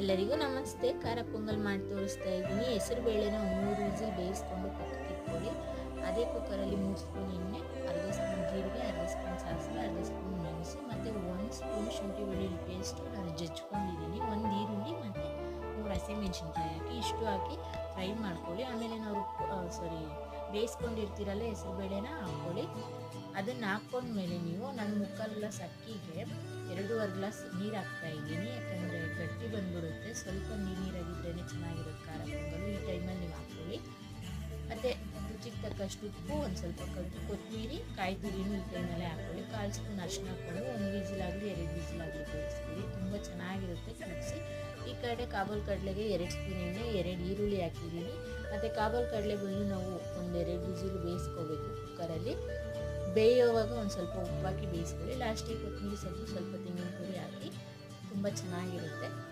ಎಲ್ಲರಿಗೂ ನಮಸ್ತೆ. ಖಾರ ಪೊಂಗಲ್ ಮಾಡಿ ತೋರಿಸ್ತಾ ಇದ್ದೀನಿ. ಹೆಸರು ಬೇಳೆನ ಮೂರು ವಿಸಿಲ್ ಬೇಯಿಸ್ಕೊಂಡು ಪಕ್ಕಕ್ಕೆ ಇಟ್ಕೊಳ್ಳಿ. ಅದೇ ಕುಕ್ಕರಲ್ಲಿ ಮೂರು ಸ್ಪೂನ್ ಎಣ್ಣೆ, ಅರ್ಧ ಸ್ಪೂನ್ ಜೀರಿಗೆ, ಅರ್ಧ ಸ್ಪೂನ್ ಸಾಸಿವೆ, ಅರ್ಧ ಸ್ಪೂನ್ ಮೆಣಸು ಮತ್ತು ಒಂದು ಸ್ಪೂನ್ ಶುಂಠಿ ಬೆಳ್ಳುಳ್ಳಿ ಪೇಸ್ಟು ನಾನು ಜಜ್ಕೊಂಡಿದ್ದೀನಿ. ಒಂದು ಈರುಳ್ಳಿ ಮತ್ತು ಮೂರು ಹಸಿಮೆಣಸಿನ್ಕಾಯಿ ಹಾಕಿ, ಇಷ್ಟು ಹಾಕಿ ಫ್ರೈ ಮಾಡ್ಕೊಳ್ಳಿ. ಆಮೇಲೆ ನಾವು ಸಾರಿ ಬೇಯಿಸ್ಕೊಂಡಿರ್ತೀರಲ್ಲ ಹೆಸರು ಬೇಳೆನ ಹಾಕ್ಕೊಳ್ಳಿ. ಅದನ್ನು ಹಾಕ್ಕೊಂಡ್ಮೇಲೆ ನೀವು ನಾನು ಮುಕ್ಕಾಲು ಗ್ಲಾಸ್ ಅಕ್ಕಿಗೆ ಎರಡೂವರೆ ಗ್ಲಾಸ್ ನೀರು ಹಾಕ್ತಾ ಇದ್ದೀನಿ. ಯಾಕಂದರೆ ಗಟ್ಟಿ ಬಂದ್ಬಿಡುತ್ತೆ. ಸ್ವಲ್ಪ ನೀರು ನೀರಾಗಿದ್ರೇ ಚೆನ್ನಾಗಿರುತ್ತೆ ಖಾರ ಪೊಂಗಲು ಈ ಟೈಮಲ್ಲಿ ನೀವು ಹಾಕ್ಕೊಳ್ಳಿ. ಮತ್ತು ರುಚಿಗೆ ತಕ್ಕಷ್ಟು ಉಪ್ಪು, ಒಂದು ಸ್ವಲ್ಪ ಕಟ್ಟು ಕೊತ್ತಂಬರಿ ಕಾಯಿ ತುರಿನೂ ಈ ಟೈಮಲ್ಲೇ ಹಾಕ್ಕೊಳ್ಳಿ. ಕಾಲು ಸ್ಪೂನ್ ಅರ್ಶಿನ ಹಾಕ್ಕೊಂಡು ಒಂದು ವಿಸಿಲಾಗಲಿ, ಎರಡು ವಿಸಿಲಾಗಲಿ ಬೇಯಿಸ್ಕೊಳ್ಳಿ. ತುಂಬ ಚೆನ್ನಾಗಿರುತ್ತೆ ಕುದಿಸಿ. ಈ ಕಡೆ ಕಾಬೂಲ್ ಕಡಲೆಗೆ ಎರಡು ಸ್ಪೂನ್ ಎಣ್ಣೆ, ಎರಡು ಈರುಳ್ಳಿ ಹಾಕಿದ್ದೀನಿ. ಮತ್ತು ಕಾಬೂಲ್ ಕಡಲೆಗಳನ್ನು ನಾವು ಒಂದೆರಡು ವಿಸಿಲು ಬೇಯಿಸ್ಕೋಬೇಕು ಕುಕ್ಕರಲ್ಲಿ ಬೇಯೋವಾಗ ಒಂದು ಸ್ವಲ್ಪ ಉಪ್ಪಾಕಿ ಬೇಯಿಸ್ಕೊಳ್ಳಿ. ಲಾಸ್ಟಿಗೆ ಕೊತ್ತಂಬರಿ ಸ್ವಲ್ಪ ಸ್ವಲ್ಪ ತೆಂಗಿನ ಪುಡಿ ಹಾಕಿ ತುಂಬ ಚೆನ್ನಾಗಿರುತ್ತೆ.